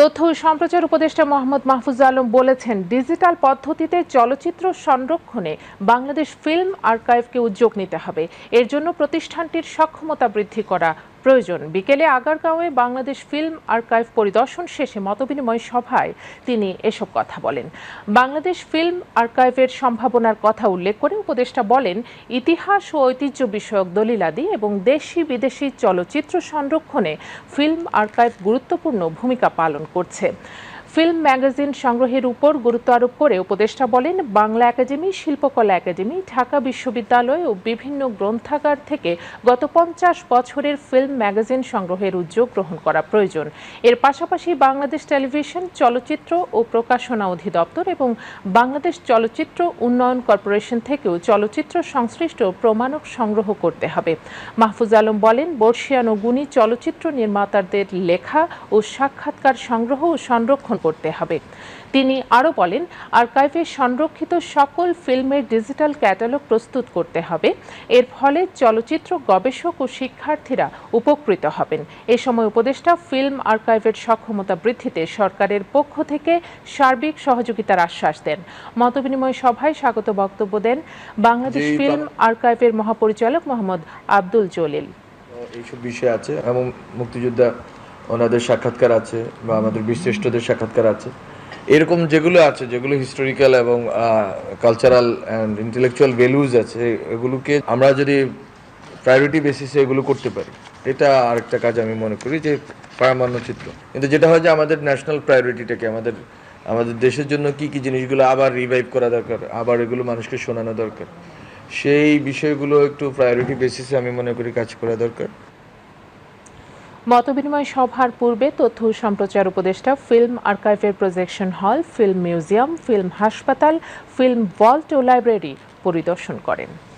তথ্য ও সম্প্রচার উপদেষ্টা মোহাম্মদ মাহফুজ আলম বলেছেন, ডিজিটাল পদ্ধতিতে চলচ্চিত্র সংরক্ষণে বাংলাদেশ ফিল্ম আর্কাইভকে উদ্যোগ নিতে হবে। এর জন্য প্রতিষ্ঠানটির সক্ষমতা বৃদ্ধি করা প্রয়োজন। বিকেলে আগারগাঁওয়ে বাংলাদেশ ফিল্ম আর্কাইভ পরিদর্শন শেষে মতবিনিময় সভায় তিনি এসব কথা বলেন। বাংলাদেশ ফিল্ম আর্কাইভের সম্ভাবনার কথা উল্লেখ করে উপদেষ্টা বলেন, ইতিহাস ও ঐতিহ্য বিষয়ক দলিলাদি এবং দেশি বিদেশি চলচ্চিত্র সংরক্ষণে ফিল্ম আর্কাইভ গুরুত্বপূর্ণ ভূমিকা পালন করছে। ফিল্ম ম্যাগাজিন সংগ্রহের উপর গুরুত্ব আরোপ করে উপদেষ্টা বলেন, বাংলা একাডেমি, শিল্পকলা একাডেমি, ঢাকা বিশ্ববিদ্যালয় ও বিভিন্ন গ্রন্থাগার থেকে গত পঞ্চাশ বছরের ফিল্ম ম্যাগাজিন সংগ্রহের উদ্যোগ গ্রহণ করা প্রয়োজন। এর পাশাপাশি বাংলাদেশ টেলিভিশন, চলচ্চিত্র ও প্রকাশনা অধিদপ্তর এবং বাংলাদেশ চলচ্চিত্র উন্নয়ন কর্পোরেশন থেকেও চলচ্চিত্র সংশ্লিষ্ট প্রমাণক সংগ্রহ করতে হবে। মাহফুজ আলম বলেন, বর্ষিয়ান ও গুণী চলচ্চিত্র নির্মাতাদের লেখা ও সাক্ষাৎকার সংগ্রহ ও সংরক্ষণ করতে হবে। তিনি আরও বলেন আর্কাইভে সংরক্ষিত সকল ফিল্মের ডিজিটাল ক্যাটালগ প্রস্তুত করতে হবে। এর ফলে চলচ্চিত্র গবেষক ও শিক্ষার্থীরা উপকৃত হবেন। এ সময় উপদেষ্টা ফিল্ম আর্কাইভের সক্ষমতা বৃদ্ধিতে সরকারের পক্ষ থেকে সার্বিক সহযোগিতার আশ্বাস দেন। মতবিনিময় সভায় স্বাগত বক্তব্য দেন বাংলাদেশ ফিল্ম আর্কাইভের মহাপরিচালক মোহাম্মদ আব্দুল জলিল। এইসব বিষয় আছে। এবং মুক্তিযোদ্ধা ওনাদের সাক্ষাৎকার আছে বা আমাদের বীরশ্রেষ্ঠদের সাক্ষাৎকার আছে। এরকম যেগুলো আছে, যেগুলো হিস্টোরিক্যাল এবং কালচারাল অ্যান্ড ইন্টেলেকচুয়াল ভ্যালুজ আছে, এগুলোকে আমরা যদি প্রায়োরিটি বেসিসে এগুলো করতে পারি, এটা আরেকটা কাজ আমি মনে করি যে প্রামাণ্য চিত্র। কিন্তু যেটা হয় যে আমাদের ন্যাশনাল প্রায়োরিটিটাকে আমাদের আমাদের দেশের জন্য কি কি জিনিসগুলো আবার রিভাইভ করা দরকার, আবার এগুলো মানুষকে শোনানো দরকার, সেই বিষয়গুলো একটু প্রায়োরিটি বেসিসে আমি মনে করি কাজ করা দরকার। মতবিনিময় সভার পূর্বে তথ্য সম্প্রচার উপদেষ্টা film আর্কাইভের projection hall, film museum, film হাসপাতাল, ফিল্ম ভল্ট ও লাইব্রেরি পরিদর্শন করেন।